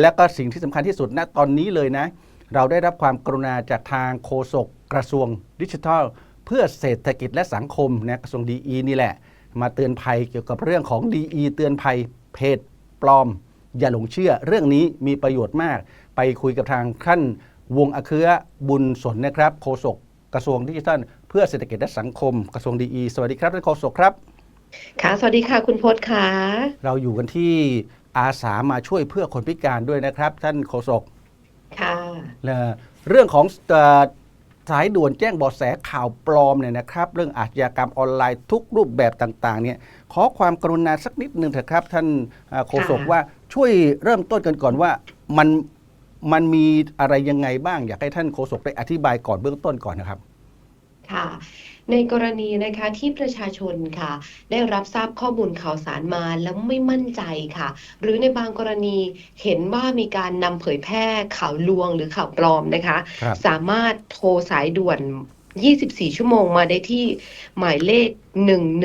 และก็สิ่งที่สำคัญที่สุดณตอนนี้เลยนะ เราได้รับความกรุณาจากทางโฆษกกระทรวงดิจิทัล เพื่อเศรษฐกิจและสังคมนะกระทรวงดีนี่แหละ มาเตือนภัยเกี่ยวกับเรื่องของดีเตือนภัยเพจปลอม อย่าหลงเชื่อ เรื่องนี้มีประโยชน์มาก ไปคุยกับทางท่านวงอาเครือบุญสนนะครับโฆษกกระทรวงดิจิทัล เพื่อเศรษฐกิจและสังคม กระทรวงดีสวัสดีครับท่านโฆษกครับค่ะ สวัสดีค่ะ คุณพศค่ะ เราอยู่กันที่ อาสามาช่วยเพื่อคนพิการด้วยนะครับ ท่านโฆษกค่ะและเรื่องของเอ่อสายด่วนแจ้งเบาะแสข่าวปลอมเนี่ยนะครับ เรื่องอาชญากรรมออนไลน์ทุกรูปแบบต่างๆเนี่ยขอความกรุณาสักนิดนึงเถอะครับ ท่านเอ่อโฆษกค่ะว่าช่วยเริ่มต้นกันก่อนว่ามันมันมีอะไรยังไงบ้าง อยากให้ท่านโฆษกได้อธิบายก่อนเบื้องต้นก่อนนะครับ ค่ะ ในกรณีนะคะที่ประชาชนค่ะ ได้รับทราบข้อมูลข่าวสารมาแล้วไม่มั่นใจค่ะ หรือในบางกรณีเห็นว่ามีการนำเผยแพร่ข่าวลวงหรือข่าวปลอมนะคะครับสามารถโทรสายด่วน 24 ชั่วโมงมาได้ที่หมายเลข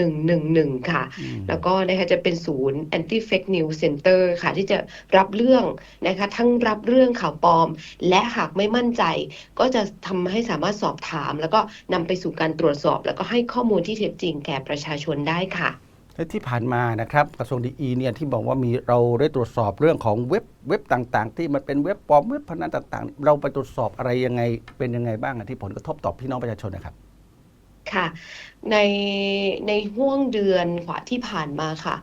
1111 ค่ะอืมแล้วก็นะคะจะเป็นศูนย์ anti fake news center ค่ะ ที่จะรับเรื่องนะคะ ทั้งรับเรื่องข่าวปลอม และหากไม่มั่นใจ ก็จะทำให้สามารถสอบถาม แล้วก็นำไปสู่การตรวจสอบ แล้วก็ให้ข้อมูลที่เท็จจริงแก่ประชาชนได้ค่ะ และที่ผ่านมานะครับกระทรวงดีเนี่ยที่บอกว่ามีเราได้ตรวจสอบเรื่องของเว็บเว็บต่างๆ ที่มันเป็นเว็บปลอมเว็บพนันต่างๆ เราไปตรวจสอบอะไรยังไงเป็นยังไงบ้างที่ผลกระทบต่อพี่น้องประชาชนนะครับค่ะในในห่วงเดือนกว่าที่ผ่านมาค่ะ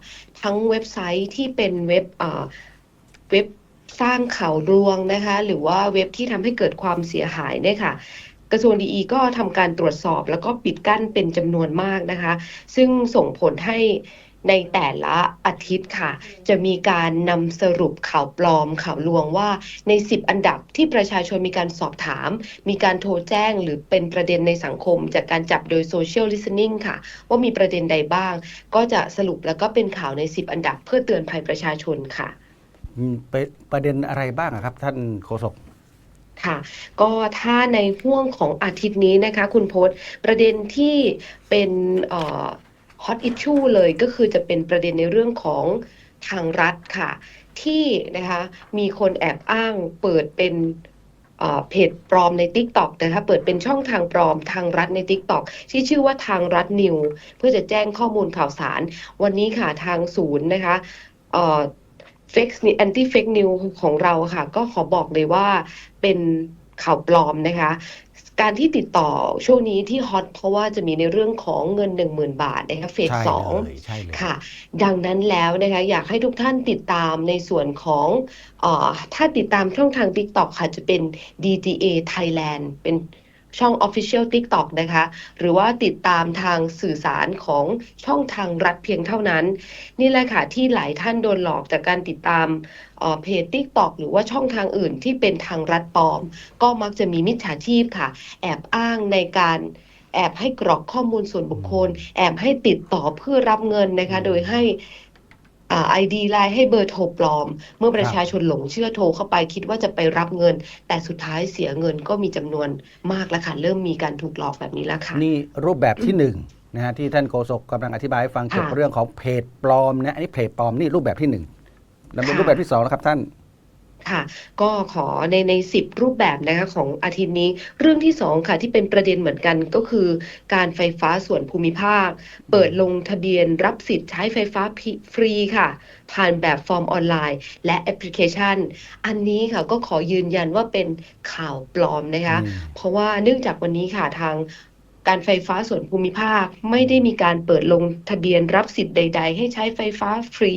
ทั้งเว็บไซต์ที่เป็นเว็บเอ่อเว็บสร้างข่าวลวงนะคะ หรือว่าเว็บที่ทำให้เกิดความเสียหายเนี่ยค่ะ กระทรวงดีก็ทำการตรวจสอบแล้วก็ปิดกั้นเป็นจำนวนมากนะคะ ซึ่งส่งผลให้ในแต่ละอาทิตย์ค่ะ จะมีการนำสรุปข่าวปลอมข่าวลวงว่าใน 10 อันดับที่ประชาชนมีการสอบถาม มีการโทรแจ้งหรือเป็นประเด็นในสังคม จากการจับโดย Social Listening ค่ะ ว่ามีประเด็นใดบ้าง ก็จะสรุปแล้วก็เป็นข่าวใน 10 อันดับเพื่อเตือนภัยประชาชนค่ะเป็นประเด็นอะไรบ้างครับท่านโฆษก ค่ะก็ถ้าในห่วงของอาทิตย์นี้นะคะคุณพศประเด็นที่เป็นฮอตอิชชูเลยก็คือจะเป็นประเด็นในเรื่องของทางรัฐค่ะ ที่นะคะมีคนแอบอ้างเปิดเป็นเอ่อเพจปลอมใน TikTok นะคะเปิดเป็นช่องทางปลอมทางรัฐใน TikTok ที่ชื่อว่าทางรัฐนิว เพื่อจะแจ้งข้อมูลข่าวสาร วันนี้ค่ะทางศูนย์นะคะ เอ่อ fake news anti fake news ของเราค่ะ ก็ขอบอกเลยว่าเป็นข่าวปลอมนะคะ การที่ติดต่อช่วงนี้ที่ฮอตเพราะว่าจะมีในเรื่องของเงิน 10,000 บาทนะคะเฟสใช่สองเลยใช่เลยค่ะ ดังนั้นแล้วนะคะอยากให้ทุกท่านติดตามในส่วนของเออถ้าติดตามช่องทาง TikTok ค่ะจะเป็น DTA Thailand เป็น ช่อง Official TikTok นะคะ หรือว่าติดตามทางสื่อสารของช่องทางรัฐเพียงเท่านั้น นี่แหละค่ะที่หลายท่านโดนหลอกจากการติดตามเอ่อเพจ TikTok หรือว่าช่องทางอื่นที่เป็นทางรัฐปลอม ก็มักจะมีมิจฉาชีพค่ะ แอบอ้างในการแอบให้กรอกข้อมูลส่วนบุคคล แอบให้ติดต่อเพื่อรับเงินนะคะ โดยให้ ไอดีไลน์ให้เบอร์โทรปลอม เมื่อประชาชนหลงเชื่อโทรเข้าไปคิดว่าจะไปรับเงิน แต่สุดท้ายเสียเงินก็มีจำนวนมากแล้วค่ะเริ่มมีการถูกหลอกแบบนี้แล้วค่ะนี่รูปแบบที่หนึ่งนะฮะที่ท่านโฆษกกำลังอธิบายให้ฟังค่ะเกี่ยวกับเรื่องของเพจปลอมนะอันนี้เพจปลอมนี่รูปแบบที่หนึ่งแล้วเป็นค่ะรูปแบบที่สองนะครับท่าน ค่ะ ก็ขอในในสิบรูปแบบนะคะของอาทิตย์นี้ เรื่องที่สองค่ะที่เป็นประเด็นเหมือนกันก็คือ การไฟฟ้าส่วนภูมิภาค เปิดลงทะเบียนรับสิทธิ์ใช้ไฟฟ้าฟรีค่ะ ผ่านแบบฟอร์มออนไลน์ และแอปพลิเคชัน อันนี้ค่ะก็ขอยืนยันว่าเป็นข่าวปลอมนะคะอืมเพราะว่าเนื่องจากวันนี้ค่ะทาง การไฟฟ้าส่วนภูมิภาคไม่ได้มีการเปิดลงทะเบียนรับสิทธิ์ใด ๆ ให้ใช้ไฟฟ้าฟรี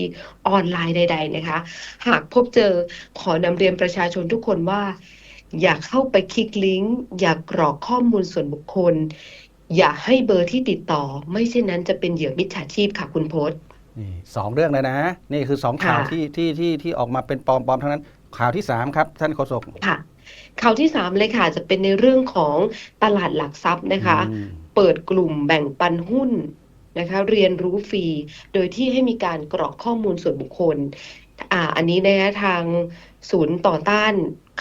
ออนไลน์ใด ๆ นะคะ หากพบเจอขอนำเรียนประชาชนทุกคนว่า อย่าเข้าไปคลิกลิงก์อย่ากรอกข้อมูลส่วนบุคคล อย่าให้เบอร์ที่ติดต่อ ไม่เช่นนั้นจะเป็นเหยื่อมิจฉาชีพค่ะคุณพศนี่สองเรื่องเลยนะ นี่คือสองข่าวค่ะที่ที่ที่ที่ออกมาเป็นปลอมปลอมทั้งนั้น ข่าวที่สามครับท่านโฆษกค่ะ ข่าวที่สามเลยค่ะ จะเป็นในเรื่องของตลาดหลักทรัพย์นะคะอืมเปิดกลุ่มแบ่งปันหุ้นนะคะเรียนรู้ฟรี โดยที่ให้มีการกรอกข้อมูลส่วนบุคคลอ่าอันนี้นะคะทางศูนย์ต่อต้าน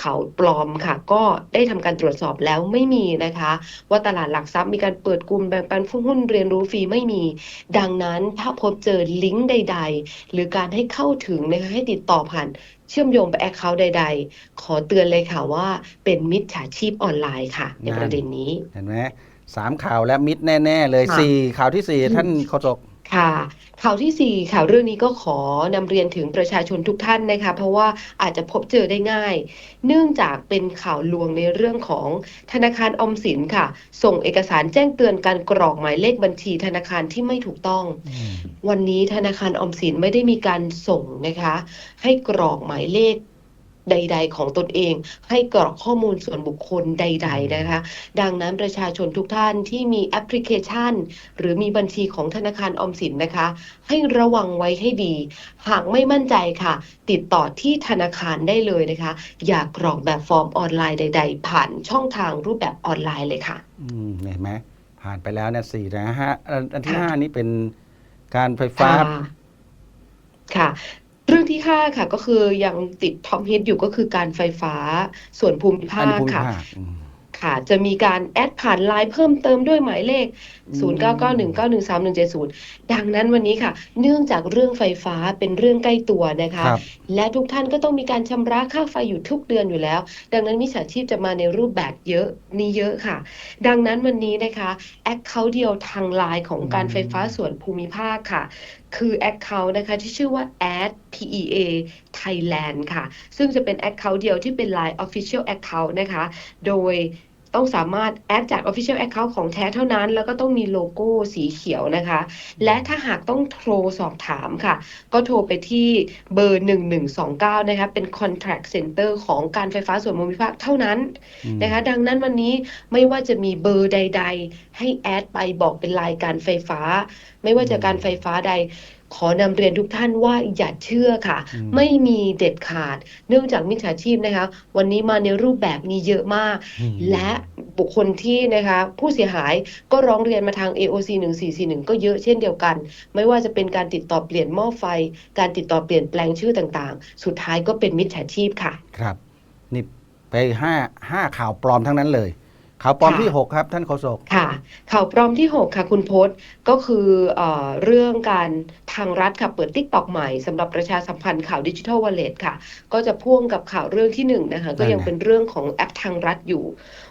ข่าวปลอมค่ะ ก็ได้ทำการตรวจสอบแล้วไม่มีนะคะ ว่าตลาดหลักทรัพย์มีการเปิดกลุ่มแบ่งปันหุ้นเรียนรู้ฟรีไม่มี ดังนั้นถ้าพบเจอลิงก์ใด ๆ หรือการให้เข้าถึงนะคะให้ติดต่อผ่าน เชื่อมโยงไปแอคเคาท์ใด ๆ ขอเตือนเลยค่ะว่าเป็นมิจฉาชีพออนไลน์ค่ะ ในประเด็นนี้ เห็นไหมสามข่าวและมิดแน่ ๆ เลยค่ะ สี่ข่าวที่สี่อืมท่านโฆษก ค่ะข่าวที่ 4 ข่าวเรื่องนี้ก็ขอนำเรียนถึงประชาชนทุกท่านนะคะ เพราะว่าอาจจะพบเจอได้ง่าย เนื่องจากเป็นข่าวลวงในเรื่องของธนาคารออมสินค่ะ ส่งเอกสารแจ้งเตือนการกรอกหมายเลขบัญชีธนาคารที่ไม่ถูกต้อง วันนี้ธนาคารออมสินไม่ได้มีการส่งนะคะ ให้กรอกหมายเลข ใด ๆ ของตนเอง ให้กรอกข้อมูลส่วนบุคคลใด ๆ นะคะ ดังนั้นประชาชนทุกท่านที่มีแอปพลิเคชัน หรือมีบัญชีของธนาคารออมสินนะคะ ให้ระวังไว้ให้ดี หากไม่มั่นใจค่ะ ติดต่อที่ธนาคารได้เลยนะคะ อย่ากรอกแบบฟอร์มออนไลน์ใด ๆ ผ่านช่องทางรูปแบบออนไลน์เลยค่ะ อืมเห็นไหมผ่านไปแล้วเนี่ยสี่นะฮะอันอันที่ค่ะห้านี่เป็นการไฟฟ้าค่ะค่ะเรื่องที่ห้าค่ะ ก็คือยังติดท็อปฮิตอยู่ก็คือการไฟฟ้าส่วนภูมิภาอันคภูมิค่ะภาคอืมค่ะ จะมีการแอดผ่านไลน์เพิ่มเติมด้วยหมายเลขอืม0991913170 ดังนั้นวันนี้ค่ะ เนื่องจากเรื่องไฟฟ้าเป็นเรื่องใกล้ตัวนะคะครับและทุกท่านก็ต้องมีการชำระค่าไฟอยู่ทุกเดือนอยู่แล้ว ดังนั้นมิจฉาชีพจะมาในรูปแบบเยอะนี่เยอะค่ะ ดังนั้นวันนี้นะคะแอคเคาท์เดียวทางไลน์ของการไฟฟ้าส่วนภูมิภาคค่ะคือแอคเคาท์นะคะที่ชื่อว่า ad PEA Thailand ค่ะ ซึ่งจะเป็น Account เดียวที่เป็น Line Official Account นะคะ โดย ต้องสามารถแอดจาก Official Account ของแท้เท่านั้น แล้วก็ต้องมีโลโก้สีเขียวนะคะ และถ้าหากต้องโทรสอบถามค่ะ ก็โทรไปที่เบอร์ 1129 นะคะ เป็น Contract Center ของการไฟฟ้าส่วนภูมิภาคเท่านั้นอืมนะคะ ดังนั้นวันนี้ไม่ว่าจะมีเบอร์ใด ๆ ให้แอดไปบอกเป็นรายการไฟฟ้า ไม่ว่าจะการไฟฟ้าใด ขอนำเรียนทุกท่านว่าอย่าเชื่อค่ะอืมไม่มีเด็ดขาด เนื่องจากมิจฉาชีพนะคะ วันนี้มาในรูปแบบนี้เยอะมากอืมและบุคคลที่นะคะผู้เสียหายก็ร้องเรียนมาทาง AOC 1441 ก็เยอะเช่นเดียวกัน ไม่ว่าจะเป็นการติดต่อเปลี่ยนหม้อไฟ การติดต่อเปลี่ยนแปลงชื่อต่างๆ สุดท้ายก็เป็นมิจฉาชีพค่ะ ครับ นี่ไปห้าห้าข่าวปลอมทั้งนั้นเลย ข่าวปลอมค่ะที่หกครับท่านโฆษกค่ะข่าวปลอมที่ 6 ค่ะ คุณพศก็คือเออเรื่องการทางรัฐค่ะเปิดติ๊กตอกใหม่สำหรับประชาสัมพันธ์ข่าวดิจิทัลวอลเล็ตค่ะ ก็จะพ่วงกับข่าวเรื่องที่ 1 นะคะ ก็ยังนั่นไงเป็นเรื่องของแอปทางรัฐอยู่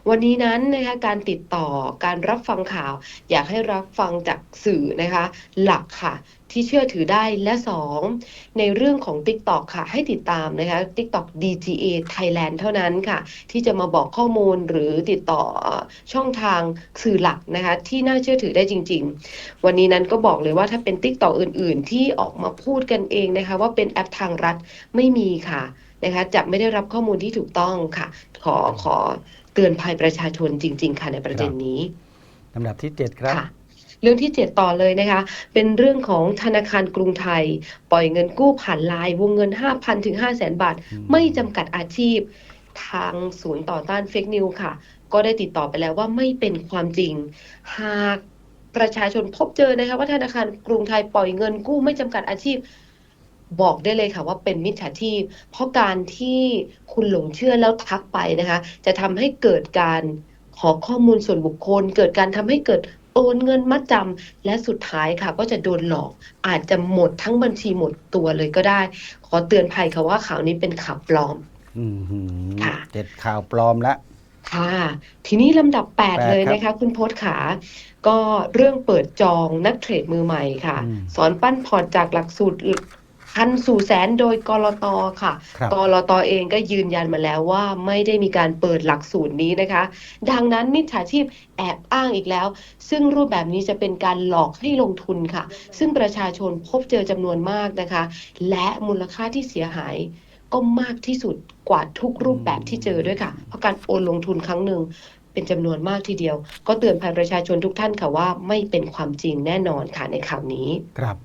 วันนี้นั้นนะคะการติดต่อการรับฟังข่าว อยากให้รับฟังจากสื่อนะคะ หลักค่ะ ที่เชื่อถือได้และ 2 ในเรื่องของ TikTok ค่ะ ให้ติดตามนะคะ TikTok DGA Thailand เท่านั้นค่ะ ที่จะมาบอกข้อมูลหรือติดต่อช่องทางสื่อหลักนะคะ ที่น่าเชื่อถือได้จริง ๆ วันนี้นั้นก็บอกเลยว่าถ้าเป็น TikTok อื่น ๆ ที่ออกมาพูดกันเองนะคะ ว่าเป็นแอปทางรัฐไม่มีค่ะนะคะจะไม่ได้รับข้อมูลที่ถูกต้องค่ะ ขอขอเตือนภัยประชาชนจริง ๆ ค่ะในประเด็นนี้ลำดับที่เจ็ดครับค่ะ เรื่องที่ 7 ต่อเลยนะคะ เป็นเรื่องของธนาคารกรุงไทย ปล่อยเงินกู้ผ่านไลน์วงเงิน 5,000 ถึง 500,000 บาทอืมไม่จำกัดอาชีพ ทางศูนย์ต่อต้านเฟกนิวค่ะ ก็ได้ติดต่อไปแล้วว่าไม่เป็นความจริง หากประชาชนพบเจอนะคะว่าธนาคารกรุงไทยปล่อยเงินกู้ไม่จำกัดอาชีพบอกได้เลยค่ะว่าเป็นมิจฉาชีพ เพราะการที่คุณหลงเชื่อแล้วทักไปนะคะ จะทำให้เกิดการขอข้อมูลส่วนบุคคล เกิดการทำให้เกิด โอนเงินมัดจำและสุดท้ายค่ะ ก็จะโดนหลอก อาจจะหมดทั้งบัญชีหมดตัวเลยก็ได้ ขอเตือนภัยค่ะว่าข่าวนี้เป็นข่าวปลอมอืมหือค่ะเจ็ดข่าวปลอมละค่ะ ทีนี้ลำดับแปด8เลยครับนะคะ คุณโพสขา ก็เรื่องเปิดจองนักเทรดมือใหม่ค่ะอืมสอนปั้นพอร์ตจากหลักสูตร พันสู่แสนโดยกรตค่ะครับ กรตเองก็ยืนยันมาแล้วว่าไม่ได้มีการเปิดหลักสูตรนี้นะคะ ดังนั้นมิจฉาชีพแอบอ้างอีกแล้ว ซึ่งรูปแบบนี้จะเป็นการหลอกให้ลงทุนค่ะ ซึ่งประชาชนพบเจอจำนวนมากนะคะ และมูลค่าที่เสียหาย ก็มากที่สุดกว่าทุกรูปแบบที่เจอด้วยค่ะ เพราะการโอนลงทุนครั้งหนึ่งเป็นจำนวนมากทีเดียว ก็เตือนภัยประชาชนทุกท่านค่ะว่าไม่เป็นความจริงแน่นอนค่ะในข่าวนี้ ครับ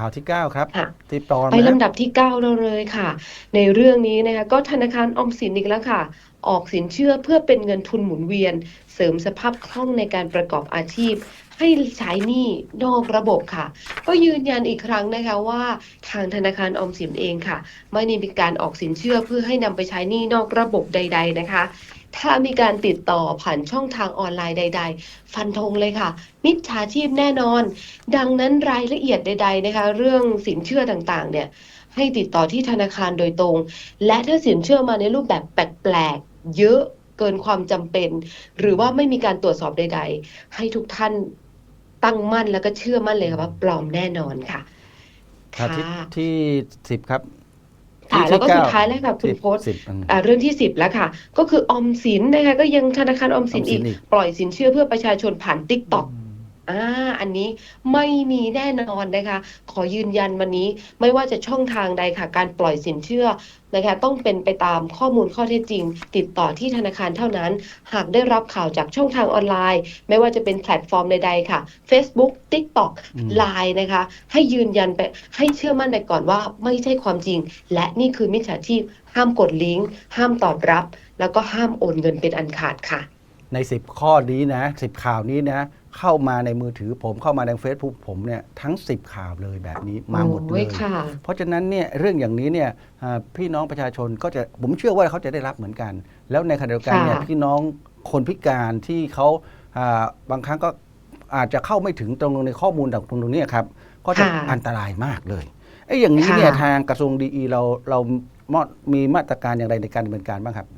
ข่าวที่ 9 ครับ ค่ะ ที่ปลอมไปนะลำดับที่ 9 เราเลยค่ะ ในเรื่องนี้นะคะก็ธนาคารออมสินอีกแล้วค่ะ ออกสินเชื่อเพื่อเป็นเงินทุนหมุนเวียน เสริมสภาพคล่องในการประกอบอาชีพ ให้ใช้หนี้นอกระบบค่ะ ก็ยืนยันอีกครั้งนะคะว่าทางธนาคารออมสินเองค่ะ ไม่ได้มีการออกสินเชื่อเพื่อให้นำไปใช้หนี้นอกระบบใด ๆนะคะ ถ้ามีการติดต่อผ่านช่องทางออนไลน์ใด ๆ ฟันธงเลยค่ะ มิจฉาชีพแน่นอน ดังนั้นรายละเอียดใด ๆ นะคะ เรื่องสินเชื่อต่างๆ เนี่ย ให้ติดต่อที่ธนาคารโดยตรง และถ้าสินเชื่อมาในรูปแบบแปลกๆ เยอะเกินความจำเป็น หรือว่าไม่มีการตรวจสอบใด ๆ ให้ทุกท่านตั้งมั่นแล้วก็เชื่อมั่นเลยค่ะว่าปลอมแน่นอนค่ะข่าวที่ที่สิบครับ ค่ะที่แล้วก็ที่สุดเท้ายแล้วค่ะคุณสิบโพสต์สิบอืมอ่าเรื่องที่ 10 แล้วค่ะ ก็คือออมสินนะคะก็ยังธนาคารออมสินออมสิอีนกอีก ปล่อยสินเชื่อเพื่อประชาชนผ่านติ๊กต็อก อ่า อันนี้ไม่มีแน่นอนนะคะ ขอยืนยันวันนี้ไม่ว่าจะช่องทางใดค่ะ การปล่อยสินเชื่อนะคะ ต้องเป็นไปตามข้อมูลข้อเท็จจริง ติดต่อที่ธนาคารเท่านั้น หากได้รับข่าวจากช่องทางออนไลน์ ไม่ว่าจะเป็นแพลตฟอร์มใดๆค่ะ Facebook TikTok อืม Line นะคะ ให้ยืนยันไปให้เชื่อมั่นไปก่อนว่าไม่ใช่ความจริง และนี่คือมิจฉาชีพ ห้ามกดลิงก์ห้ามตอบรับ แล้วก็ห้ามโอนเงินเป็นอันขาดค่ะ ใน 10 ข้อนี้นะ10ข่าวนี้นะ เข้ามาในมือถือผมเข้ามาในเฟซบุ๊กผมเนี่ยทั้ง 10 ข่าวเลยแบบนี้มาหมดเลโอ้ยค่ะเพราะฉะนั้นเนี่ยเรื่องอย่างนี้เนี่ยอ่าพี่น้องประชาชนก็จะผมเชื่อว่าเขาจะได้รับเหมือนกัน แล้วในขณะเดียวกันเนี่ยค่ะพี่น้องคนพิการที่เขาอ่าบางครั้งก็อาจจะเข้าไม่ถึงตรงในข้อมูลตรงตรงนี้ครับก็จะค่ะอันตรายมากเลยไอ้อย่างนี้เนี่ยค่ะทางกระทรวงดีเราเรามีมาตรการอย่างไรในการดำเนินการบ้างครับ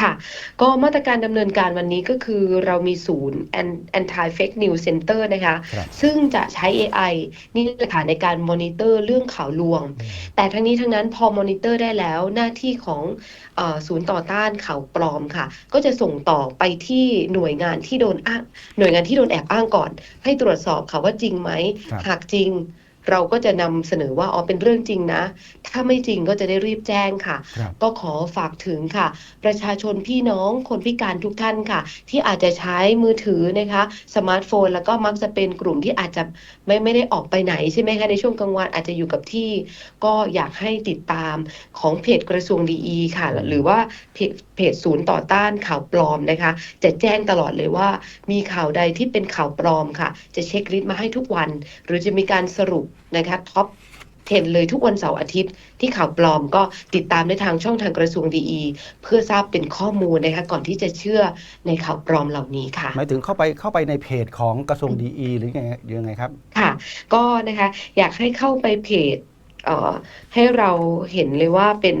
ค่ะ ก็มาตรการดำเนินการวันนี้ก็คือเรามีศูนย์ An- anti fake news center นะคะครับซึ่งจะใช้ AI นี่แหละค่ะในการมอนิเตอร์เรื่องข่าวลวง แต่ทั้งนี้ทั้งนั้นพอมอนิเตอร์ได้แล้วหน้าที่ของเออศูนย์ต่อต้านข่าวปลอมค่ะ ก็จะส่งต่อไปที่หน่วยงานที่โดนอ้างหน่วยงานที่โดนแอบอ้างก่อน ให้ตรวจสอบค่ะว่าจริงไหมครับหากจริง เราก็จะนำเสนอว่าอ๋อเป็นเรื่องจริงนะ ถ้าไม่จริงก็จะได้รีบแจ้งค่ะครับก็ขอฝากถึงค่ะ ประชาชนพี่น้องคนพิการทุกท่านค่ะ ที่อาจจะใช้มือถือนะคะสมาร์ทโฟน แล้วก็มักจะเป็นกลุ่มที่อาจจะไม่ไม่ได้ออกไปไหนใช่ไหมคะในช่วงกลางวันอาจจะอยู่กับที่ ก็อยากให้ติดตามของเพจกระทรวงดีค่ะ หรือว่าเพจเพจศูนย์ต่อต้านข่าวปลอมนะคะ จะแจ้งตลอดเลยว่า มีข่าวใดที่เป็นข่าวปลอมค่ะ จะเช็คลิสต์มาให้ทุกวัน หรือจะมีการสรุปนะคะท็อป10 เลยทุกวันเสาร์อาทิตย์ที่ข่าวปลอมก็ติดตามได้ทางช่องทางกระทรวงดีเพื่อทราบเป็นข้อมูลนะคะก่อนที่จะเชื่อในข่าวปลอมเหล่านี้ค่ะ หมายถึงเข้าไปเข้าไปในเพจของกระทรวงดีหรือไงยังไงครับ ค่ะ ก็นะคะอยากให้เข้าไปเพจเอ่อให้เราเห็นเลยว่าเป็น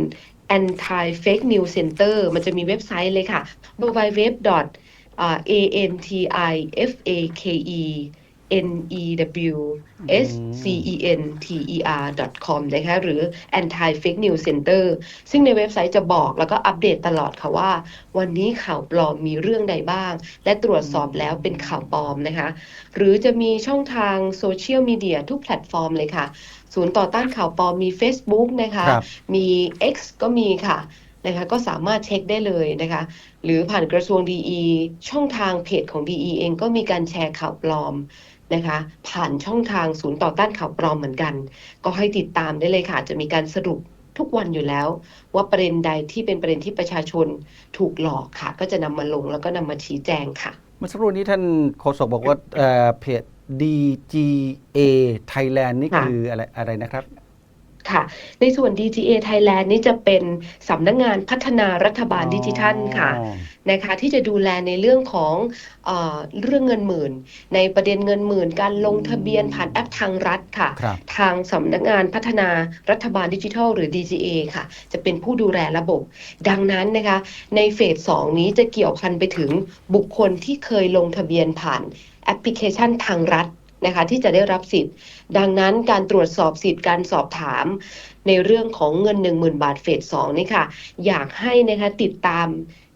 anti fake news center มันจะมีเว็บไซต์เลยค่ะ www a n t i f a k e n e w s c e n t e r com นะคะหรือ anti fake news center ซึ่งในเว็บไซต์จะบอกแล้วก็อัปเดตตลอดค่ะว่า วันนี้ข่าวปลอมมีเรื่องใดบ้าง และตรวจสอบแล้วเป็นข่าวปลอมนะคะ หรือจะมีช่องทางโซเชียลมีเดียทุกแพลตฟอร์มเลยค่ะ ศูนย์ต่อต้านข่าวปลอมมี Facebook นะคะครับมี X ก็มีค่ะนะคะก็สามารถเช็คได้เลยนะคะ หรือผ่านกระทรวงดีช่องทางเพจของดีเองก็มีการแชร์ข่าวปลอม นะคะ ผ่านช่องทางศูนย์ต่อต้านข่าวปลอมเหมือนกัน ก็ให้ติดตามได้เลยค่ะ จะมีการสรุปทุกวันอยู่แล้ว ว่าประเด็นใดที่เป็นประเด็นที่ประชาชนถูกหลอกค่ะ ก็จะนำมาลงแล้วก็นำมาชี้แจงค่ะ เมื่อสักครู่นี้ท่านโฆษกบอกว่าเอ่อเพจ DGA Thailand นี่ค่ะคืออะไรอะไรนะครับ ค่ะ ในส่วน DGA Thailand นี่จะเป็นสำนักงานพัฒนารัฐบาลดิจิทัลค่ะอ๋อนะคะที่จะดูแลในเรื่องของเออเรื่องเงินหมื่น ในประเด็นเงินหมื่น การลงทะเบียนผ่านแอปทางรัฐค่ะครับทางสำนักงานพัฒนารัฐบาลดิจิทัล หรือ DGA ค่ะ จะเป็นผู้ดูแลระบบ ดังนั้นนะคะในเฟส2นี้จะเกี่ยวพันไปถึงบุคคลที่เคยลงทะเบียนผ่านแอปพลิเคชันทางรัฐ นะคะที่จะได้รับสิทธิ์ ดังนั้นการตรวจสอบสิทธิ์การสอบถาม ในเรื่องของเงิน 10,000 บาทเฟส2นี่ค่ะ อยากให้นะคะติดตาม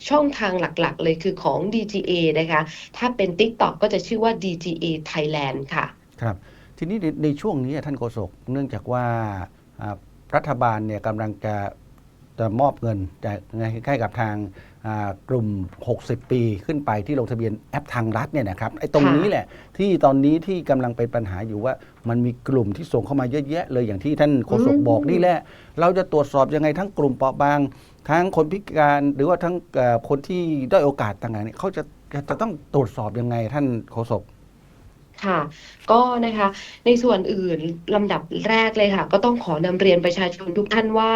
ช่องทางหลักๆ เลยคือของ DGA นะคะ ถ้าเป็น TikTok ก็จะชื่อว่า DGA Thailand ค่ะ ครับ ทีนี้ในในช่วงนี้ท่านโฆษกเนื่องจากว่ารัฐบาลเนี่ยกำลังจะจะมอบเงินจะให้กับทาง กลุ่ม 60 ปีขึ้นไปที่ลงทะเบียนแอปทางรัฐเนี่ยนะครับไอ้ตรงนี้แหละที่ตอนนี้ที่กำลังเป็นปัญหาอยู่ว่ามันมีกลุ่มที่ส่งเข้ามาเยอะแยะเลยอย่างที่ท่านโฆษกอืมบอกนี่แหละ เราจะตรวจสอบยังไงทั้งกลุ่มเปราะบาง ทั้งคนพิการหรือว่าทั้งเอ่อคนที่ด้อยโอกาสต่างๆเนี่ยเขาจะจะต้องตรวจสอบยังไงท่านโฆษกค่ะก็นะคะในส่วนอื่นลำดับแรกเลยค่ะ ก็ต้องขอนำเรียนประชาชนทุกท่านว่า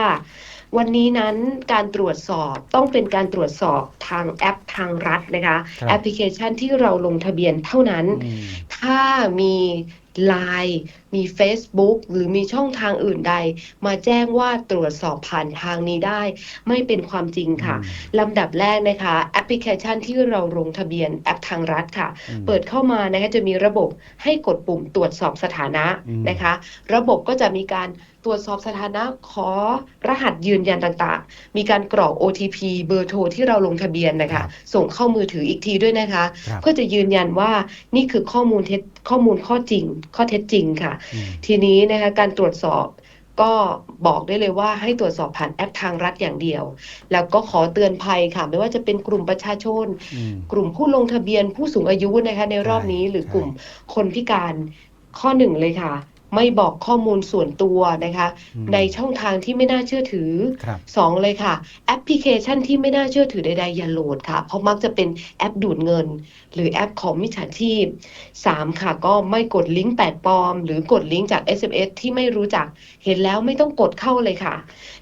วันนี้นั้นการตรวจสอบต้องเป็นการตรวจสอบทางแอปทางรัฐนะคะครับแอปพลิเคชันที่เราลงทะเบียนเท่านั้นอืมถ้ามี Line มี Facebook หรือมีช่องทางอื่นใด มาแจ้งว่าตรวจสอบผ่านทางนี้ได้ ไม่เป็นความจริงค่ะลำดับแรกนะคะแอปพลิเคชันที่เราลงทะเบียนแอปทางรัฐค่ะอืมเปิดเข้ามานะคะจะมีระบบให้กดปุ่มตรวจสอบสถานะอืมนะคะ ระบบก็จะมีการตรวจสอบสถานะขอรหัสยืนยันต่างๆ มีการกรอก OTP เบอร์โทรที่เราลงทะเบียนนะครัคะบส่งเข้ามือถืออีกทีด้วยนะคะครับเพื่อจะยืนยันว่านี่คือข้อมูลเท็จข้อมูลข้อจริง ข้อเท็จจริงค่ะอืมทีนี้นะคะการตรวจสอบก็บอกได้เลยว่าให้ตรวจสอบผ่านแอปทางรัฐอย่างเดียว แล้วก็ขอเตือนภัยค่ะไม่ว่าจะเป็นกลุ่มประชาชนอืมกลุ่มผู้ลงทะเบียนผู้สูงอายุนะคะในรอบนี้ใช่หรือใช่กลุ่มคนพิการข้อหนึ่งเลยค่ะ ไม่บอกข้อมูลส่วนตัวนะคะอืมในช่องทางที่ไม่น่าเชื่อถือครับสองเลยค่ะ แอปพลิเคชันที่ไม่น่าเชื่อถือใดๆอย่าโหลดค่ะ เพราะมักจะเป็นแอปดูดเงิน หรือแอปของมิจฉาชีพสามค่ะ ก็ไม่กดลิงก์แปลกปลอม หรือกดลิงก์จาก SMS ที่ไม่รู้จักเห็นแล้วไม่ต้องกดเข้าเลยค่ะ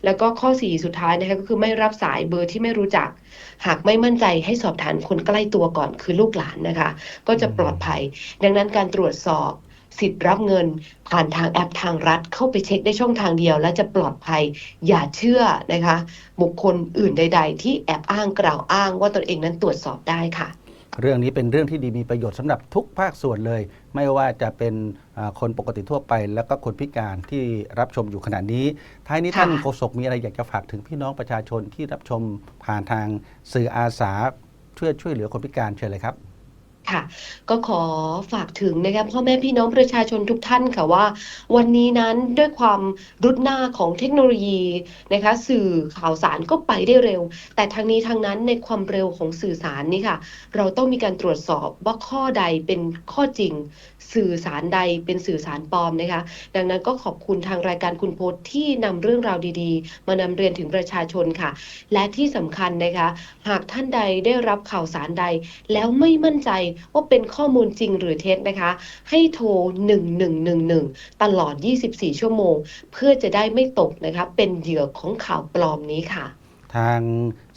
แล้วก็ข้อ4สุดท้ายนะคะก็คือไม่รับสายเบอร์ที่ไม่รู้จัก หากไม่มั่นใจให้สอบถามคนใกล้ตัวก่อนคือลูกหลานนะคะ ก็จะปลอดภัย ดังนั้นการตรวจสอบ สิทธิ์รับเงิน ผ่านทางแอปทางรัฐ เข้าไปเช็คได้ช่องทางเดียว และจะปลอดภัยอย่าเชื่อนะคะ บุคคลอื่นใด ๆ ที่แอบอ้างกล่าวอ้างว่าตนเองนั้นตรวจสอบได้ค่ะ เรื่องนี้เป็นเรื่องที่ดีมีประโยชน์สำหรับทุกภาคส่วนเลย ไม่ว่าจะเป็นอ่าคนปกติทั่วไป แล้วก็คนพิการที่รับชมอยู่ขณะนี้ ท้ายนี้ค่ะท่านโฆษกมีอะไรอยากจะฝากถึงพี่น้องประชาชนที่รับชมผ่านทางสื่ออาสาช่วยช่วยเหลือคนพิการเชิญเลยครับ ค่ะ ก็ขอฝากถึงนะครับพ่อแม่พี่น้องประชาชนทุกท่านค่ะว่า วันนี้นั้นด้วยความรุดหน้าของเทคโนโลยีนะคะสื่อข่าวสารก็ไปได้เร็ว แต่ทางนี้ทางนั้นในความเร็วของสื่อสารนี่ค่ะ เราต้องมีการตรวจสอบว่าข้อใดเป็นข้อจริง สื่อสารใดเป็นสื่อสารปลอมนะคะ ดังนั้นก็ขอบคุณทางรายการคุณโพสต์ที่นำเรื่องราวดี ๆ มานำเรียนถึงประชาชนค่ะ และที่สำคัญนะคะ หากท่านใดได้รับข่าวสารใด แล้วไม่มั่นใจว่าเป็นข้อมูลจริงหรือเท็จนะคะ ให้โทร 1111 ตลอด 24 ชั่วโมง เพื่อจะได้ไม่ตกนะคะเป็นเหยื่อของข่าวปลอมนี้ค่ะ ทาง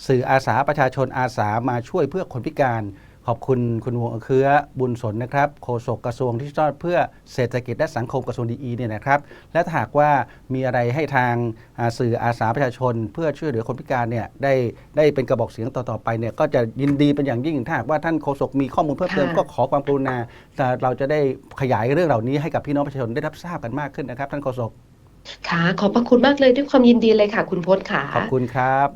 สื่ออาสาประชาชนอาสามาช่วยเพื่อคนพิการ ขอบคุณคุณวงศ์เครือบุญสนนะครับโฆษกกระทรวงดิจิทัลเพื่อเศรษฐกิจและสังคมกระทรวงดีเนี่ยนะครับ และถ้าหากว่ามีอะไรให้ทางอ่าสื่ออาสาประชาชน เพื่อช่วยเหลือคนพิการเนี่ยได้ได้เป็นกระบอกเสียงต่อๆไปเนี่ยก็จะยินดีเป็นอย่างยิ่งถ้าหากว่าท่านโฆษกมีข้อมูลเพิ่มเติมค่ะก็ขอความกรุณาแต่เราจะได้ขยายเรื่องเหล่านี้ให้กับพี่น้องประชาชนได้รับทราบกันมากขึ้นนะครับ ท่านโฆษกค่ะขอบพระคุณมากเลยด้วยความยินดีเลยค่ะ คุณพจน์ค่ะขอบคุณครับ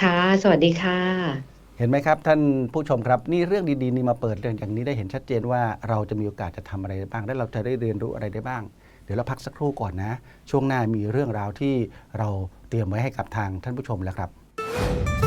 ค่ะ สวัสดีค่ะ เห็นไหมครับ ท่านผู้ชมครับ นี่เรื่องดีๆนี่มาเปิดเรื่องอย่างนี้ได้เห็นชัดเจนว่าเราจะมีโอกาสจะทำอะไรได้บ้าง และเราจะได้เรียนรู้อะไรได้บ้าง เดี๋ยวเราพักสักครู่ก่อนนะ ช่วงหน้ามีเรื่องราวที่เราเตรียมไว้ให้กับทางท่านผู้ชมแล้วครับ